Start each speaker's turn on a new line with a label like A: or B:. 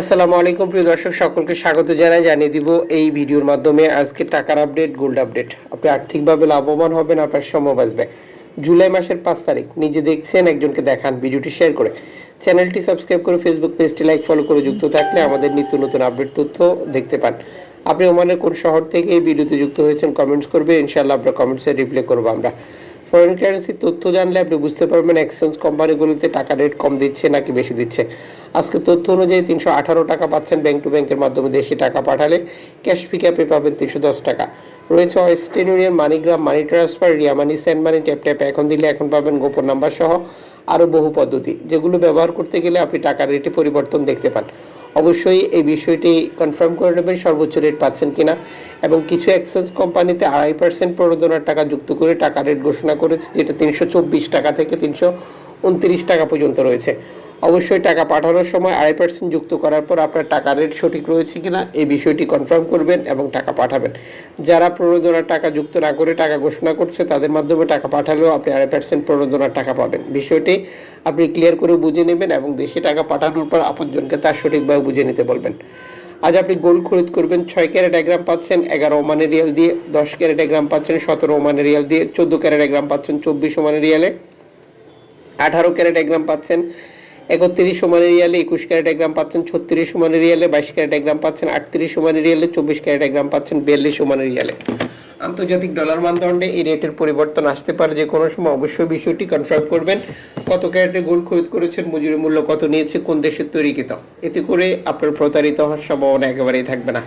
A: আসসালামু আলাইকুম, প্রিয় দর্শক, সকলকে স্বাগত জানাই, জানিয়ে দিব এই ভিডিওর মাধ্যমে আজকে টাকার আপডেট গোল্ড আপডেট আপনি আর্থিকভাবে লাভবান হবেন, আপনার সময় বাঁচবে। জুলাই মাসের পাঁচ তারিখ, নিজে দেখছেন, একজনকে দেখান, ভিডিওটি শেয়ার করে। চ্যানেলটি সাবস্ক্রাইব করে ফেসবুক পেজটি লাইক ফলো করে যুক্ত থাকলে আমাদের নিত্য নতুন আপডেট তথ্য দেখতে পান। আপনি ওমানের কোন শহর থেকে এই ভিডিওতে যুক্ত হয়েছেন কমেন্টস করবে, ইনশাআল্লাহ আপনার কমেন্টসে রিপ্লাই করব আমরা। ফরেন কারেন্সির তথ্য জানলে আপনি বুঝতে পারবেন এক্সচেঞ্জ কোম্পানিগুলোতে টাকা রেট কম দিচ্ছে নাকি বেশি দিচ্ছে। আজকে তথ্য অনুযায়ী তিনশো আঠারো টাকা পাচ্ছেন ব্যাংক টু ব্যাংকের মাধ্যমে দেশে টাকা পাঠালে ক্যাশ পিকআপে পাবেন তিনশো দশ টাকা। রয়েছে Western Union MoneyGram money transfer Ria money send money tap tap এখন দিলে এখন পাবেন গোপন নাম্বার সহ আরও বহু পদ্ধতি, যেগুলো ব্যবহার করতে গেলে আপনি টাকার রেটে পরিবর্তন দেখতে পান। অবশ্যই এই বিষয়টি কনফার্ম করে নেবেন সর্বোচ্চ রেট পাচ্ছেন কিনা এবং কিছু এক্সচেঞ্জ কোম্পানিতে আড়াই পার্সেন্ট প্রণোদনার টাকা যুক্ত করে টাকা রেট ঘোষণা করেছে, যেটা তিনশো চব্বিশ টাকা থেকে তিনশো উনত্রিশ টাকা পর্যন্ত রয়েছে। অবশ্যই টাকা পাঠানোর সময় আড়াই পার্সেন্ট যুক্ত করার পর আপনার টাকা রেট সঠিক রয়েছে কিনা এই বিষয়টি কনফার্ম করবেন এবং টাকা পাঠাবেন। যারা প্রণোদনার টাকা যুক্ত না করে টাকা ঘোষণা করছে, তাদের মাধ্যমে টাকা পাঠালেও আপনি আড়াই পার্সেন্ট প্রণোদনার টাকা পাবেন। বিষয়টি আপনি ক্লিয়ার করে বুঝে নেবেন এবং দেশে টাকা পাঠানোর পর আপনজনকে তার সঠিকভাবে বুঝে নিতে বলবেন। আজ আপনি গোল্ড খরিদ করবেন, ছয় ক্যারেট এক গ্রাম পাচ্ছেন, এগারো ওমানের রিয়াল দিয়ে, দশ ক্যারেট এক গ্রাম পাচ্ছেন, সতেরো ওমানের রিয়াল দিয়ে, চোদ্দ ক্যারেট এক গ্রাম পাচ্ছেন, চব্বিশ ওমানের রিয়ালে, আঠারো ক্যারেট এক গ্রাম পাচ্ছেন, একত্রিশ সমানের রিয়ালে, একুশ ক্যারেট এক গ্রাম পাচ্ছেন, ছত্রিশ সমানের রিয়ালে, বাইশ ক্যারেট এক গ্রাম পাচ্ছেন, আটত্রিশ সমানের রিয়ালে, চব্বিশ ক্যারেট এক গ্রাম পাচ্ছেন, বিয়াল্লিশ সমানের রিয়ালে। আন্তর্জাতিক ডলার মানদণ্ডে এই রেটের পরিবর্তন আসতে পারে যে কোনো সময় অবশ্যই বিষয়টি কনফার্ম করবেন। কত ক্যারেটে গোল্ড খরিদ করেছেন, মজুরি মূল্য কত নিয়েছে, কোন দেশের তৈরিকৃত এতে করে আপনার প্রতারিত হওয়ার সম্ভাবনা একেবারেই থাকবে না।